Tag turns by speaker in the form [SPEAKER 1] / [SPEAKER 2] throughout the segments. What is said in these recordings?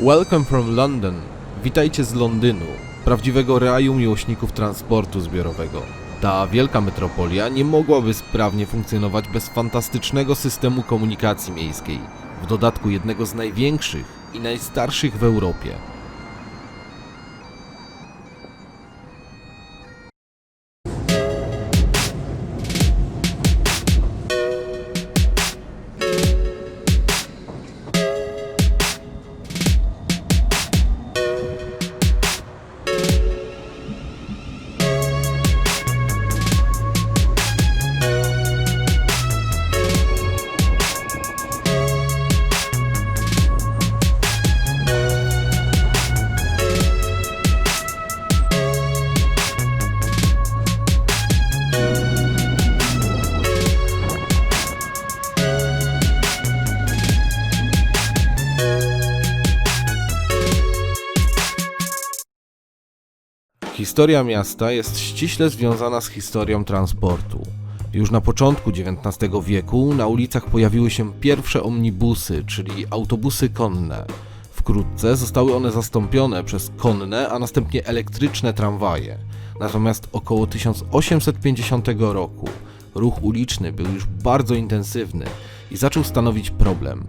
[SPEAKER 1] Welcome from London. Witajcie z Londynu, prawdziwego raju miłośników transportu zbiorowego. Ta wielka metropolia nie mogłaby sprawnie funkcjonować bez fantastycznego systemu komunikacji miejskiej, w dodatku jednego z największych i najstarszych w Europie. Historia miasta jest ściśle związana z historią transportu. Już na początku XIX wieku na ulicach pojawiły się pierwsze omnibusy, czyli autobusy konne. Wkrótce zostały one zastąpione przez konne, a następnie elektryczne tramwaje. Natomiast około 1850 roku ruch uliczny był już bardzo intensywny i zaczął stanowić problem.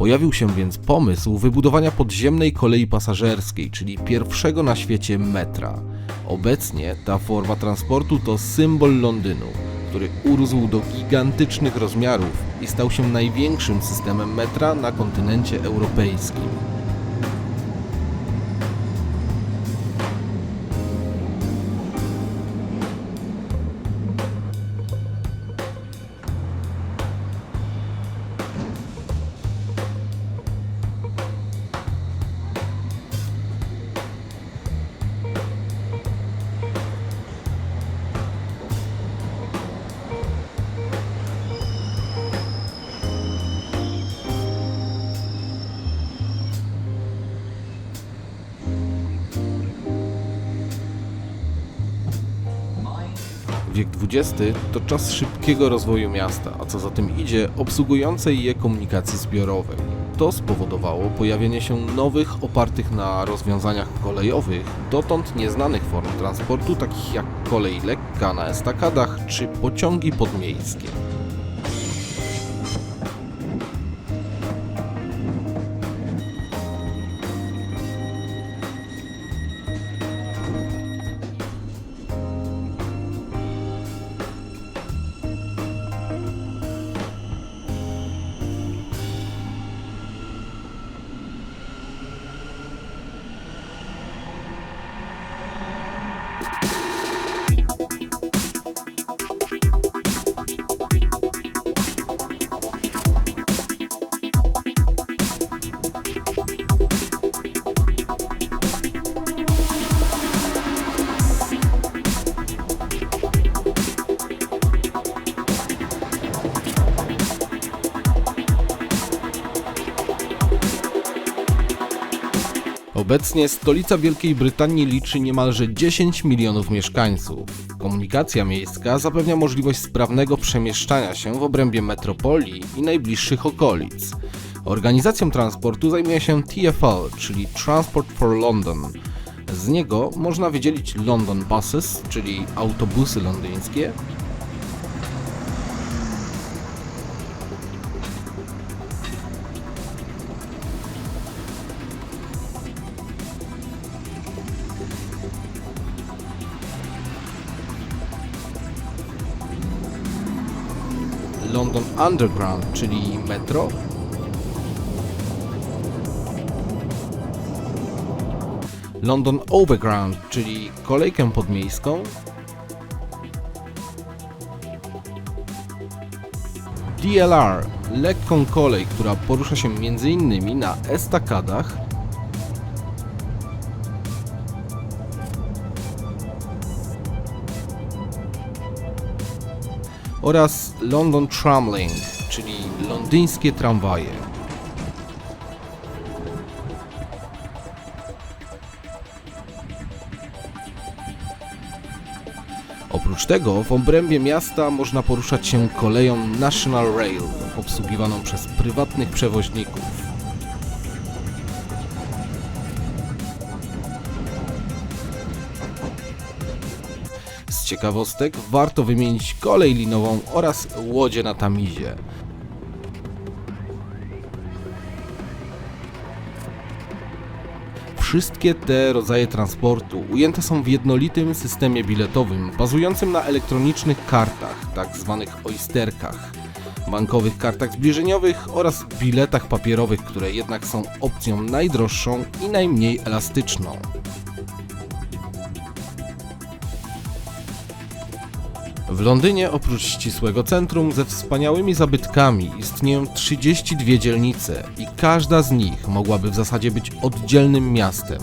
[SPEAKER 1] Pojawił się więc pomysł wybudowania podziemnej kolei pasażerskiej, czyli pierwszego na świecie metra. Obecnie ta forma transportu to symbol Londynu, który urósł do gigantycznych rozmiarów i stał się największym systemem metra na kontynencie europejskim. Wiek XX to czas szybkiego rozwoju miasta, a co za tym idzie, obsługującej je komunikacji zbiorowej. To spowodowało pojawienie się nowych, opartych na rozwiązaniach kolejowych, dotąd nieznanych form transportu, takich jak kolej lekka na estakadach czy pociągi podmiejskie. Obecnie stolica Wielkiej Brytanii liczy niemalże 10 milionów mieszkańców. Komunikacja miejska zapewnia możliwość sprawnego przemieszczania się w obrębie metropolii i najbliższych okolic. Organizacją transportu zajmuje się TfL, czyli Transport for London. Z niego można wydzielić London Buses, czyli autobusy londyńskie, London Underground, czyli metro, London Overground, czyli kolejkę podmiejską, DLR, lekką kolej, która porusza się m.in. na estakadach, oraz London Tramlink, czyli londyńskie tramwaje. Oprócz tego w obrębie miasta można poruszać się koleją National Rail, obsługiwaną przez prywatnych przewoźników. Ciekawostek warto wymienić kolej linową oraz łodzie na Tamizie. Wszystkie te rodzaje transportu ujęte są w jednolitym systemie biletowym bazującym na elektronicznych kartach, tak zwanych oysterkach, bankowych kartach zbliżeniowych oraz biletach papierowych, które jednak są opcją najdroższą i najmniej elastyczną. W Londynie oprócz ścisłego centrum ze wspaniałymi zabytkami istnieją 32 dzielnice i każda z nich mogłaby w zasadzie być oddzielnym miastem.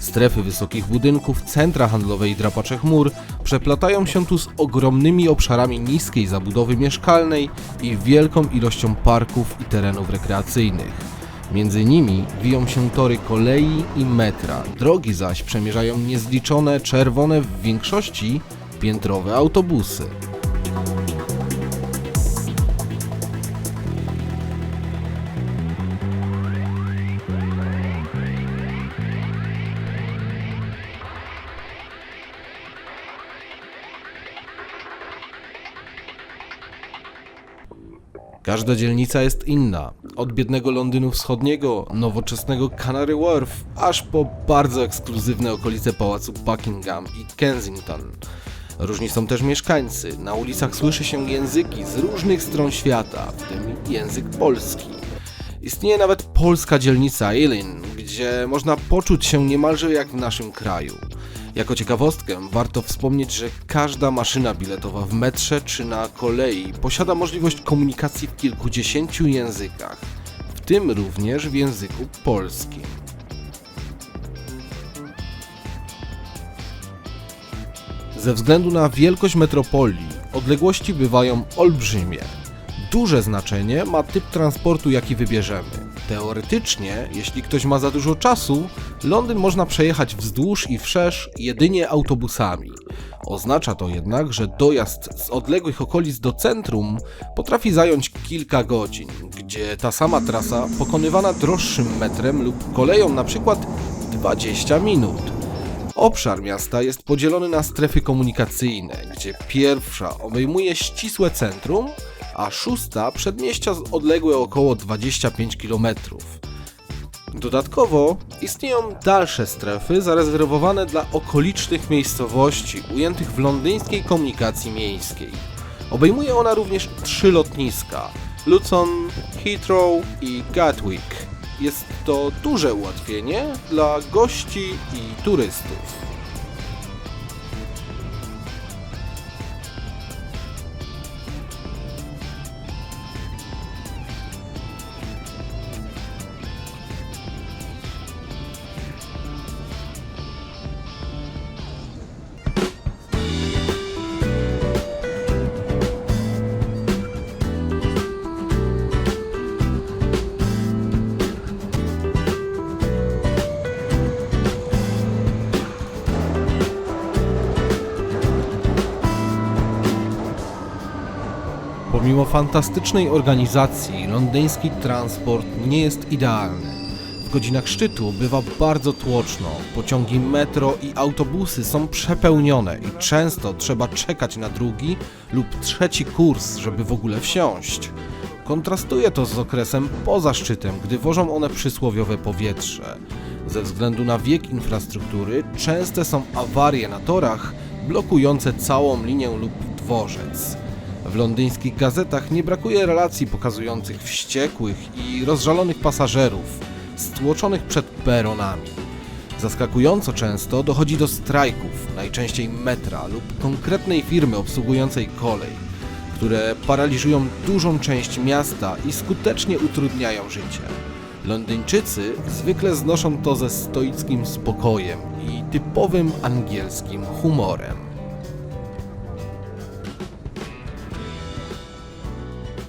[SPEAKER 1] Strefy wysokich budynków, centra handlowe i drapacze chmur przeplatają się tu z ogromnymi obszarami niskiej zabudowy mieszkalnej i wielką ilością parków i terenów rekreacyjnych. Między nimi wiją się tory kolei i metra, drogi zaś przemierzają niezliczone czerwone w większości piętrowe autobusy. Każda dzielnica jest inna. Od biednego Londynu Wschodniego, nowoczesnego Canary Wharf, aż po bardzo ekskluzywne okolice pałacu Buckingham i Kensington. Różni są też mieszkańcy. Na ulicach słyszy się języki z różnych stron świata, w tym język polski. Istnieje nawet polska dzielnica Ealing, gdzie można poczuć się niemalże jak w naszym kraju. Jako ciekawostkę warto wspomnieć, że każda maszyna biletowa w metrze czy na kolei posiada możliwość komunikacji w kilkudziesięciu językach, w tym również w języku polskim. Ze względu na wielkość metropolii, odległości bywają olbrzymie. Duże znaczenie ma typ transportu, jaki wybierzemy. Teoretycznie, jeśli ktoś ma za dużo czasu, Londyn można przejechać wzdłuż i wszerz jedynie autobusami. Oznacza to jednak, że dojazd z odległych okolic do centrum potrafi zająć kilka godzin, gdzie ta sama trasa pokonywana droższym metrem lub koleją na przykład 20 minut. Obszar miasta jest podzielony na strefy komunikacyjne, gdzie pierwsza obejmuje ścisłe centrum, a szósta przedmieścia odległe około 25 km. Dodatkowo istnieją dalsze strefy zarezerwowane dla okolicznych miejscowości ujętych w londyńskiej komunikacji miejskiej. Obejmuje ona również trzy lotniska: Luton, Heathrow i Gatwick. Jest to duże ułatwienie dla gości i turystów. Fantastycznej organizacji, londyński transport nie jest idealny. W godzinach szczytu bywa bardzo tłoczno, pociągi metro i autobusy są przepełnione i często trzeba czekać na drugi lub trzeci kurs, żeby w ogóle wsiąść. Kontrastuje to z okresem poza szczytem, gdy wożą one przysłowiowe powietrze. Ze względu na wiek infrastruktury częste są awarie na torach blokujące całą linię lub dworzec. W londyńskich gazetach nie brakuje relacji pokazujących wściekłych i rozżalonych pasażerów, stłoczonych przed peronami. Zaskakująco często dochodzi do strajków, najczęściej metra lub konkretnej firmy obsługującej kolej, które paraliżują dużą część miasta i skutecznie utrudniają życie. Londyńczycy zwykle znoszą to ze stoickim spokojem i typowym angielskim humorem.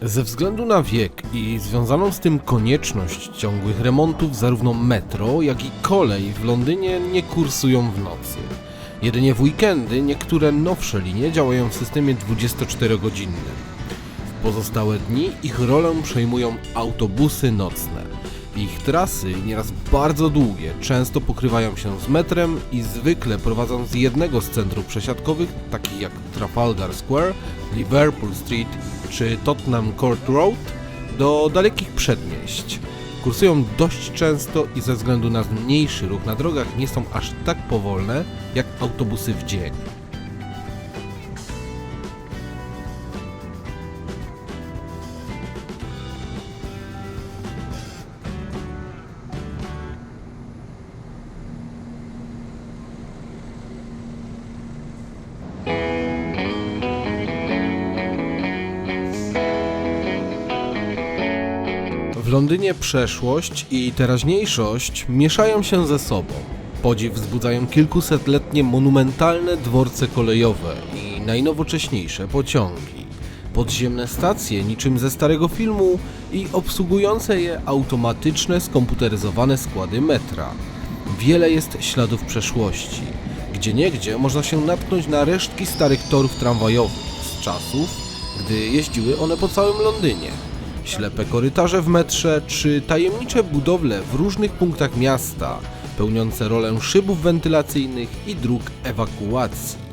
[SPEAKER 1] Ze względu na wiek i związaną z tym konieczność ciągłych remontów zarówno metro, jak i kolej w Londynie nie kursują w nocy. Jedynie w weekendy niektóre nowsze linie działają w systemie 24-godzinnym. W pozostałe dni ich rolę przejmują autobusy nocne. Ich trasy, nieraz bardzo długie, często pokrywają się z metrem i zwykle prowadzą z jednego z centrów przesiadkowych, takich jak Trafalgar Square, Liverpool Street czy Tottenham Court Road, do dalekich przedmieść. Kursują dość często i ze względu na mniejszy ruch na drogach nie są aż tak powolne jak autobusy w dzień. Londynie przeszłość i teraźniejszość mieszają się ze sobą. Podziw wzbudzają kilkusetletnie monumentalne dworce kolejowe i najnowocześniejsze pociągi. Podziemne stacje niczym ze starego filmu i obsługujące je automatyczne, skomputeryzowane składy metra. Wiele jest śladów przeszłości. Gdzie niegdzie można się natknąć na resztki starych torów tramwajowych z czasów, gdy jeździły one po całym Londynie ślepe korytarze w metrze czy tajemnicze budowle w różnych punktach miasta, pełniące rolę szybów wentylacyjnych i dróg ewakuacji.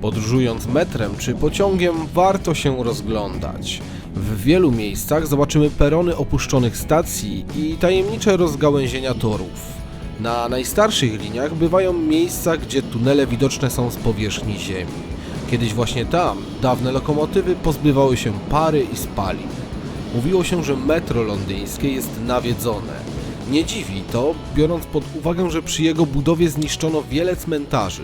[SPEAKER 1] Podróżując metrem czy pociągiem warto się rozglądać. W wielu miejscach zobaczymy perony opuszczonych stacji i tajemnicze rozgałęzienia torów. Na najstarszych liniach bywają miejsca, gdzie tunele widoczne są z powierzchni ziemi. Kiedyś właśnie tam dawne lokomotywy pozbywały się pary i spalin. Mówiło się, że metro londyńskie jest nawiedzone. Nie dziwi to, biorąc pod uwagę, że przy jego budowie zniszczono wiele cmentarzy.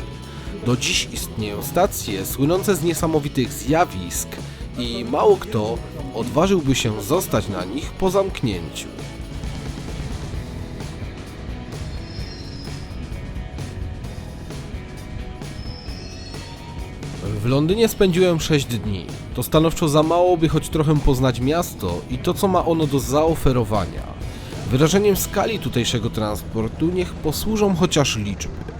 [SPEAKER 1] Do dziś istnieją stacje słynące z niesamowitych zjawisk i mało kto odważyłby się zostać na nich po zamknięciu. W Londynie spędziłem 6 dni. To stanowczo za mało, by choć trochę poznać miasto i to, co ma ono do zaoferowania. Wyrażeniem skali tutejszego transportu niech posłużą chociaż liczby.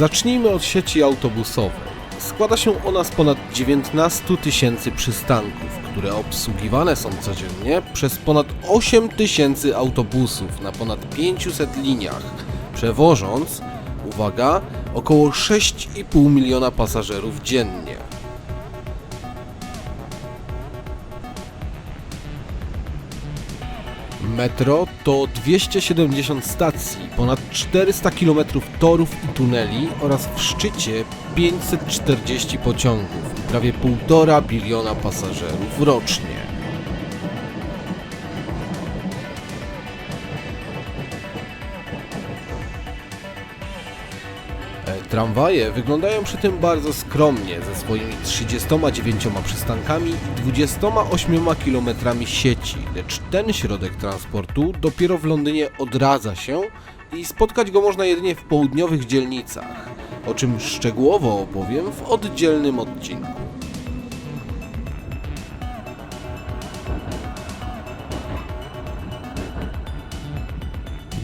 [SPEAKER 1] Zacznijmy od sieci autobusowej. Składa się ona z ponad 19 tysięcy przystanków, które obsługiwane są codziennie przez ponad 8 tysięcy autobusów na ponad 500 liniach, przewożąc, uwaga, około 6,5 miliona pasażerów dziennie. Metro to 270 stacji, ponad 400 km torów i tuneli oraz w szczycie 540 pociągów i prawie 1,5 biliona pasażerów rocznie. Tramwaje wyglądają przy tym bardzo skromnie, ze swoimi 39 przystankami i 28 km sieci, lecz ten środek transportu dopiero w Londynie odradza się i spotkać go można jedynie w południowych dzielnicach, o czym szczegółowo opowiem w oddzielnym odcinku.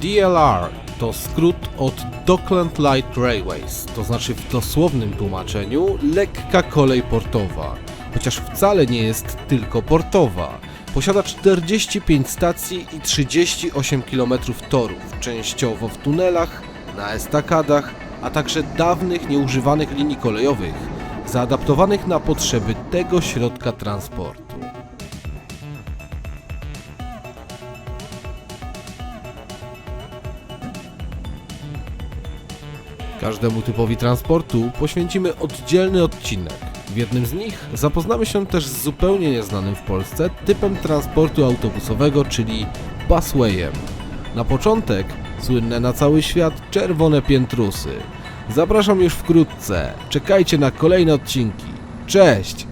[SPEAKER 1] DLR to skrót od Dockland Light Railways, to znaczy w dosłownym tłumaczeniu lekka kolej portowa, chociaż wcale nie jest tylko portowa. Posiada 45 stacji i 38 km torów, częściowo w tunelach, na estakadach, a także dawnych nieużywanych linii kolejowych, zaadaptowanych na potrzeby tego środka transportu. Każdemu typowi transportu poświęcimy oddzielny odcinek. W jednym z nich zapoznamy się też z zupełnie nieznanym w Polsce typem transportu autobusowego, czyli buswayem. Na początek słynne na cały świat czerwone piętrusy. Zapraszam już wkrótce. Czekajcie na kolejne odcinki. Cześć!